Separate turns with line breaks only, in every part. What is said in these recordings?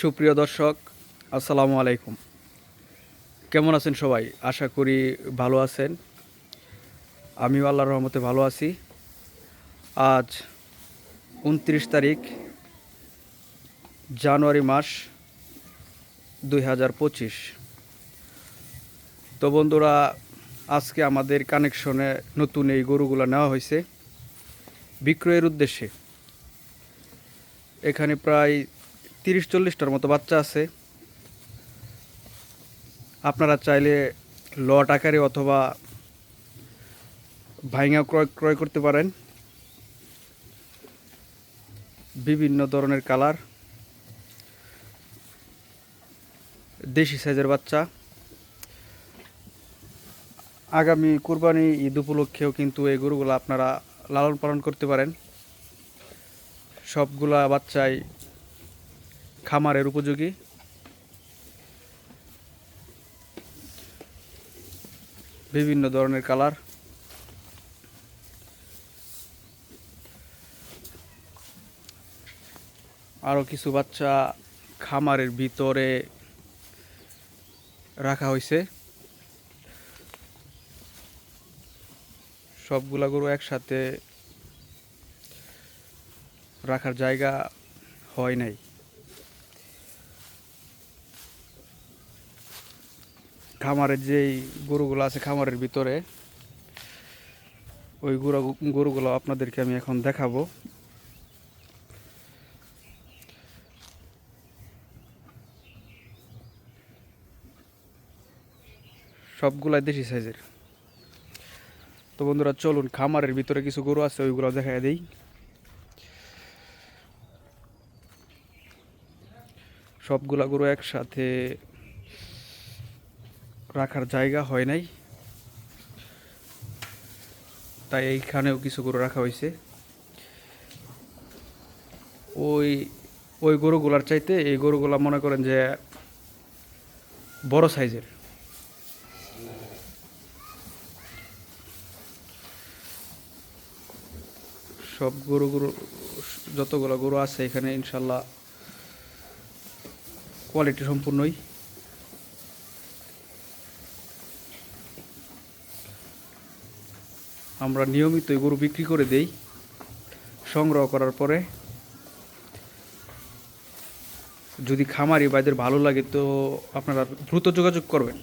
সুপ্রিয় দর্শক, আসসালামু আলাইকুম। কেমন আছেন সবাই? আশা করি ভালো আছেন। আমিও আল্লাহর রহমতে ভালো আছি। আজ উনত্রিশ তারিখ, জানুয়ারি মাস দুই হাজার পঁচিশ। তো বন্ধুরা, আজকে আমাদের কানেকশনে নতুন এই গরুগুলো নেওয়া হয়েছে। বিক্রয়ের উদ্দেশ্যে। এখানে প্রায় তিরিশ চল্লিশটার মতো বাচ্চা আছে। আপনারা চাইলে লট আকারে অথবা ভাইঙা ক্রয় ক্রয় করতে পারেন। বিভিন্ন ধরনের কালার। দেশি সাইজের বাচ্চা। আগামী কুরবানি ঈদ উপলক্ষেও কিন্তু এই গরুগুলো আপনারা লালন পালন করতে পারেন। সবগুলা বাচ্চাই খামারের উপযোগী। বিভিন্ন ধরনের কালার। আরও কিছু বাচ্চা খামারের ভিতরে রাখা হয়েছে সবগুলা গরু একসাথে রাখার জায়গা হয় নাই। খামারের যেই গরুগুলো আছে খামারের ভিতরে, ওই গরু গরুগুলো আপনাদেরকে আমি এখন দেখাবো। সবগুলাই দেশি সাইজের। তো বন্ধুরা, চলুন, খামারের ভিতরে কিছু গরু আছে, ওইগুলো দেখা দেই। সবগুলা গরু একসাথে রাখার জায়গা হয় নাই। তাই এইখানেও কিছু গরু রাখা হয়েছে ওই ওই গরুগুলার চাইতে এই গরুগুলা মনে করেন যে বড় সাইজের। সব গরু গরু, যতগুলো গরু আছে এখানে ইনশাল্লাহ কোয়ালিটি সম্পূর্ণই। আমরা নিয়মিত গরু বিক্রি করে দেই, সংগ্রহ করার পরে যদি খামারি বাইদের ভালো লাগে তো আপনারা দ্রুত যোগাযোগ করবেন।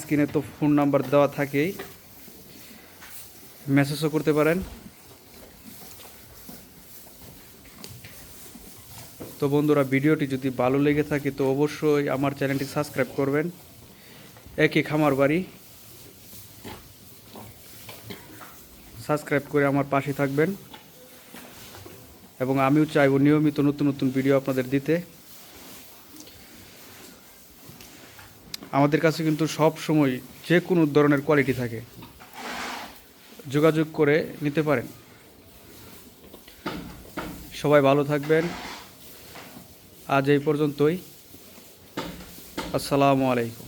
স্ক্রিনে তো ফোন নাম্বার দেওয়া থাকেই মেসেজও করতে পারেন। তো বন্ধুরা, ভিডিওটি যদি ভালো লেগে থাকে তো অবশ্যই আমার চ্যানেলটি সাবস্ক্রাইব করবেন। একই খামার বাড়ি। সাবস্ক্রাইব করে আমার পাশে থাকবেন। এবং আমিও চাইব নিয়মিত নতুন নতুন ভিডিও আপনাদের দিতে। আমাদের কাছে কিন্তু সব সময় যে কোনো ধরনের কোয়ালিটি থাকে, যোগাযোগ করে নিতে পারেন। সবাই ভালো থাকবেন। আজ এই পর্যন্তই। আসসালামু আলাইকুম।